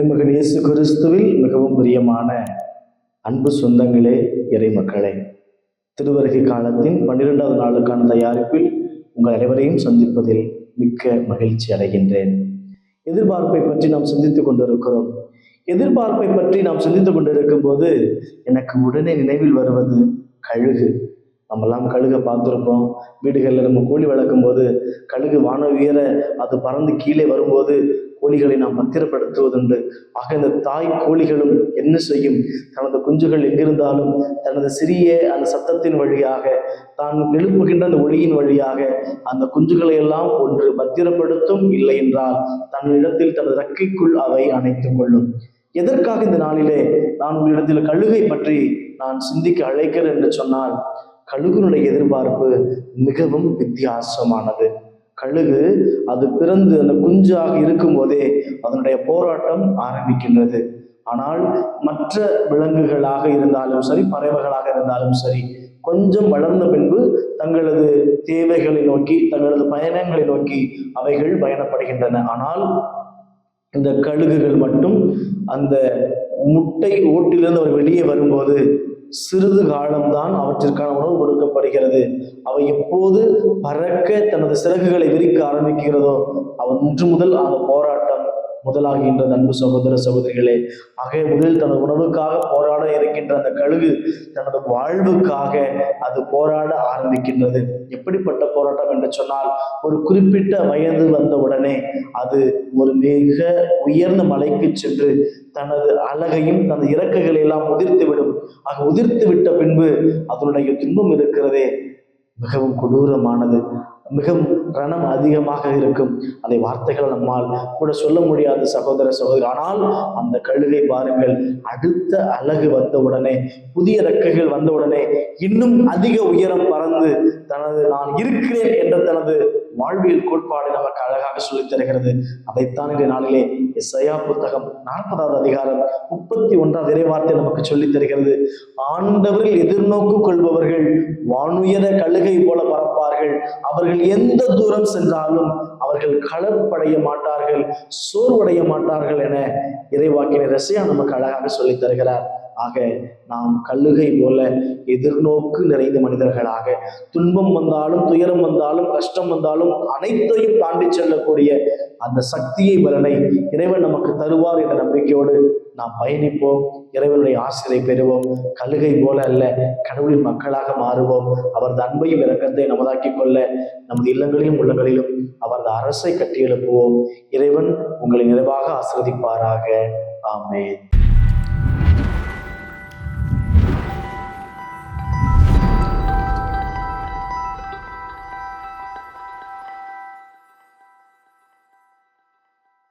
இறைமகன் இயேசு கிறிஸ்துவில் மிகவும் பிரியமான அன்பு சொந்தங்களே இறைமக்களே திருவருகை காலத்தின் பன்னிரெண்டாவது நாளுக்கான தயாரிப்பில் உங்கள் அனைவரையும் சந்திப்பதில் மிக்க மகிழ்ச்சி அடைகின்றேன். எதிர்பார்ப்பை பற்றி நாம் சிந்தித்துக் கொண்டிருக்கிறோம். எதிர்பார்ப்பை பற்றி நாம் சிந்தித்துக் கொண்டிருக்கும் போது எனக்கு உடனே நினைவில் வருவது கழுகு. நம்மெல்லாம் கழுகை பார்த்துருப்போம். வீடுகளில் நம்ம கூலி வளர்க்கும் போது கழுகு வான உயர அது பறந்து கீழே வரும்போது கோழிகளை நாம் பத்திரப்படுத்துவதுண்டு ஆக இந்த தாய் கோழிகளும் என்ன செய்யும்? தனது குஞ்சுகள் எங்கிருந்தாலும் தனது சிறிய அந்த சத்தத்தின் வழியாக தான் எழுப்புகின்ற அந்த ஒளியின் வழியாக அந்த குஞ்சுகளை எல்லாம் ஒன்று பத்திரப்படுத்தும் இல்லை என்றால் தன்னிடத்தில் தனது ரக்கைக்குள் அவை அணைத்துக் கொள்ளும். எதற்காக இந்த நாளிலே நான் உங்களிடத்தில் கழுகை பற்றி நான் சிந்திக்க அழைக்கிறேன் என்று சொன்னால் கழுகுனுடைய எதிர்பார்ப்பு மிகவும் வித்தியாசமானது. கழுகு அது பிறந்து அந்த குஞ்சாக இருக்கும் போதே அதனுடைய போராட்டம் ஆரம்பிக்கின்றது. ஆனால் மற்ற விலங்குகளாக இருந்தாலும் சரி பறவைகளாக இருந்தாலும் சரி கொஞ்சம் வளர்ந்த பின்பு தங்களது தேவைகளை நோக்கி தங்களது பயணங்களை நோக்கி அவைகள் பயணப்படுகின்றன. ஆனால் இந்த கழுகுகள் மட்டும் அந்த முட்டை ஓட்டிலிருந்து அவர் வெளியே வரும்போது சிறிது காலம்தான் அவற்றிற்கான உணவு கொடுக்கப்படுகிறது. அவை எப்போது பறக்க தனது சிறகுகளை விரிக்க ஆரம்பிக்கிறதோ அவன் இன்று முதல் அந்த போராட்டம் முதலாகின்றது அன்பு சகோதர சகோதரிகளே ஆகவே முதலில் தனது உணவுக்காக போராட இருக்கின்ற அந்த கழுகு தனது வாழ்வுக்காக அது போராட ஆரம்பிக்கின்றது. எப்படிப்பட்ட போராட்டம் என்று சொன்னால் ஒரு குறிப்பிட்ட வயது வந்த உடனே அது ஒரு மிக உயர்ந்த மலைக்கு சென்று தனது அழகையும் தனது இறக்குகளை எல்லாம் உதிர்த்து விடும். ஆக உதிர்த்து விட்ட பின்பு அதனுடைய துன்பம் இருக்கிறதே மிகவும் கொடூரமானது. மிகவும் ரணம் அதிகமாக இருக்கும். அதை வார்த்தைகள் நம்மால் கூட சொல்ல முடியாது சகோதர சகோதரி. ஆனால் அந்த கழுகை பாருங்கள் அடுத்த அழகு வந்த உடனே புதிய ரெக்கைகள் வந்த உடனே இன்னும் அதிக உயரம் பறந்து தனது நான் இருக்கிறேன் என்ற தனது வாழ்வியல் கோட்பாடு நமக்கு அழகாக சொல்லித் தருகிறது. அதைத்தான் இந்த நாளிலே எஸ்ஐயா புத்தகம் நாற்பதாவது அதிகாரம் முப்பத்தி ஒன்றாவது இறைவார்த்தை நமக்கு சொல்லித் தருகிறது. ஆண்டவரில் எதிர்நோக்கு கொள்பவர்கள் வானுயர கழுகை போல பறப்பார்கள். அவர்கள் எந்த தூரம் சென்றாலும் அவர்கள் களப்படைய மாட்டார்கள் சோர்வடைய மாட்டார்கள் என இறைவாக்கின ரசையா நமக்கு அழகாக சொல்லி தருகிறார் ஆக நாம் கல்லுகை போல எதிர்நோக்கு நிறைந்த மனிதர்களாக துன்பம் வந்தாலும் துயரம் வந்தாலும் கஷ்டம் வந்தாலும் அனைத்தையும் தாண்டி செல்லக்கூடிய அந்த சக்தியை பலனை இறைவன் நமக்கு தருவார் என்ற நம்பிக்கையோடு நாம் பயணிப்போம் இறைவனுடைய ஆசிரியை பெறுவோம். கழுகை போல அல்ல கடவுளின் மக்களாக மாறுவோம். அவரது அன்பையும் இறக்கத்தை நமதாக்கிக் கொள்ள நமது இல்லங்களிலும் உள்ளங்களிலும் அவரது அரசை கட்டி எழுப்புவோம் இறைவன் உங்களை நிறைவாக ஆசிரதிப்பாராக ஆமேன்.